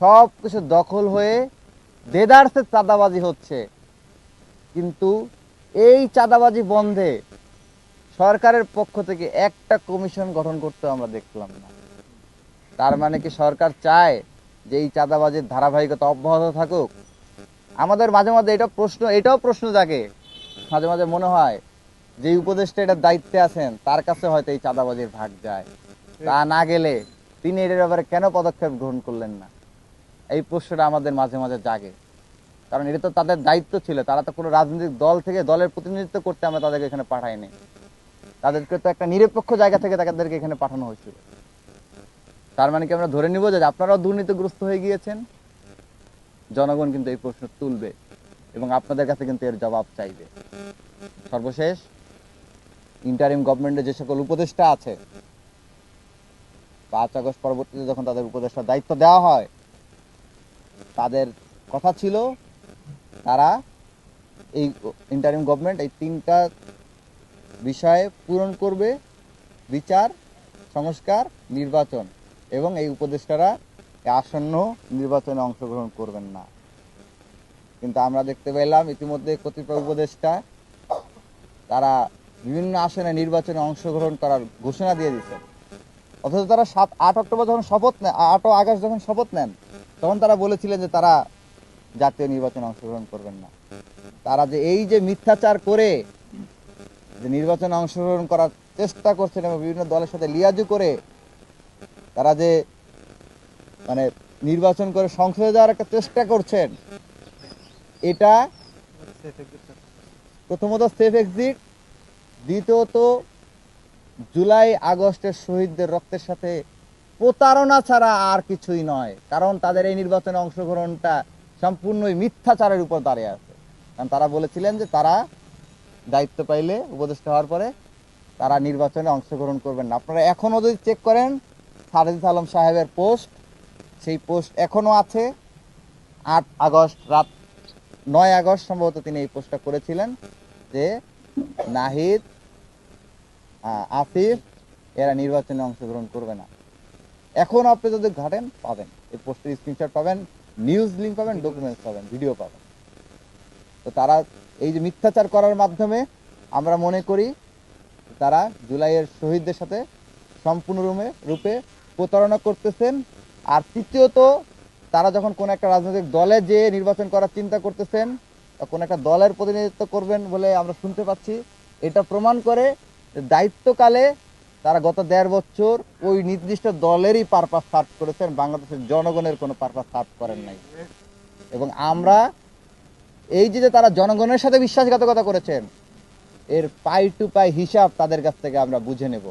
সব কিছু দখল হয়ে দেদারসে চাঁদাবাজি হচ্ছে। কিন্তু এই চাঁদাবাজি বন্ধে সরকারের পক্ষ থেকে একটা কমিশন গঠন করতে আমরা দেখলাম না। তার মানে কি সরকার চায় যে এই চাঁদাবাজির ধারাবাহিকতা অব্যাহত থাকুক? আমাদের মাঝে মাঝে এটা প্রশ্ন, এটাও প্রশ্ন জাগে। মাঝে মাঝে মনে হয় যে উপদেষ্টা এটার দায়িত্বে আছেন, তার কাছে হয়তো এই চাঁদাবাজির ভাগ যায়। তা না গেলে তিনি এটার ব্যাপারে কেন পদক্ষেপ গ্রহণ করলেন না? এই প্রশ্নটা আমাদের মাঝে মাঝে জাগে। কারণ এটা তো তাদের দায়িত্ব ছিল, তারা তো কোনো রাজনৈতিক দল থেকে দলের প্রতিনিধিত্ব করতে আমরা তাদেরকে এখানে পাঠাইনি। তাদেরকে তো একটা নিরপেক্ষ জায়গা থেকে তাদেরকে এখানে পাঠানো হয়েছিল। তার মানে কি আমরা ধরে নিব যে আপনারাও দুর্নীতিগ্রস্ত হয়ে গিয়েছেন? জনগণ কিন্তু এই প্রশ্ন তুলবে এবং আপনাদের কাছে কিন্তু এর জবাব চাইবে। সর্বশেষ ইন্টারিম গভর্নমেন্টের যে সকল উপদেষ্টা আছে, পাঁচ আগস্ট পরবর্তীতে যখন তাদের উপদেষ্টার দায়িত্ব দেওয়া হয় তাদের কথা ছিল, তারা এই ইন্টারিম গভর্নমেন্ট এই তিনটা বিষয়ে পূরণ করবে, বিচার, সংস্কার, নির্বাচন, এবং এই উপদেষ্টারা আসন্ন নির্বাচনে অংশগ্রহণ করবেন না। কিন্তু আমরা দেখতে পেলাম ইতিমধ্যে কতিপয় উপদেষ্টা, তারা বিভিন্ন আসনে নির্বাচনে অংশগ্রহণ করার ঘোষণা দিয়ে দিচ্ছেন অথচ তারা সাত, আট অক্টোবর যখন শপথ নেন আট আগস্ট যখন শপথ নেন তখন তারা বলেছিলেন যে তারা জাতীয় নির্বাচনে অংশগ্রহণ করবেন না। তারা যে এই যে মিথ্যাচার করে যে নির্বাচনে অংশগ্রহণ করার চেষ্টা করছেন এবং বিভিন্ন দলের সাথে লিয়াজু করে তারা যে মানে নির্বাচন করে সংসদে যাওয়ার একটা চেষ্টা করছেন, এটা প্রথমত সেফ এক্সিট, দ্বিতীয়ত জুলাই আগস্টের শহীদদের রক্তের সাথে প্রতারণা ছাড়া আর কিছুই নয়। কারণ তাদের এই নির্বাচনে অংশগ্রহণটা সম্পূর্ণই মিথ্যাচারের উপর দাঁড়িয়ে আছে। কারণ তারা বলেছিলেন যে তারা দায়িত্ব পাইলে, উপদেষ্টা হওয়ার পরে তারা নির্বাচনে অংশগ্রহণ করবেন না। আপনারা এখনও যদি চেক করেন সারজিদ আলম সাহেবের পোস্ট সেই পোস্ট এখনও আছে। আট আগস্ট রাত নয় আগস্ট সম্ভবত তিনি এই পোস্টটা করেছিলেন যে নাহিদ আসিফ, এরা নির্বাচনে অংশগ্রহণ করবে না। এখন আপনি যদি ঘাটেন, পাবেন। এই পোস্টের স্ক্রিনশট পাবেন নিউজ লিঙ্ক পাবেন ডকুমেন্টস পাবেন ভিডিও পাবেন। তো তারা এই যে মিথ্যাচার করার মাধ্যমে আমরা মনে করি তারা জুলাইয়ের শহীদদের সাথে সম্পূর্ণ রূপে রূপে প্রতারণা করতেছেন। আর তৃতীয়ত, তারা যখন কোনো একটা রাজনৈতিক দলে যে নির্বাচন করার চিন্তা করতেছেন, বা কোন একটা দলের প্রতিনিধিত্ব করবেন বলে আমরা শুনতে পাচ্ছি, এটা প্রমাণ করে দায়িত্বকালে তারা গত দেড় বছর ওই নির্দিষ্ট দলেরই পারপাস সার্ভ করেছেন, বাংলাদেশের জনগণের কোনো পারপাস সার্ভ করেন নাই। এবং আমরা এই যে তারা জনগণের সাথে বিশ্বাসঘাতকতা করেছেন, এর পাই টু পাই হিসাব তাদের কাছ থেকে আমরা বুঝে নেব।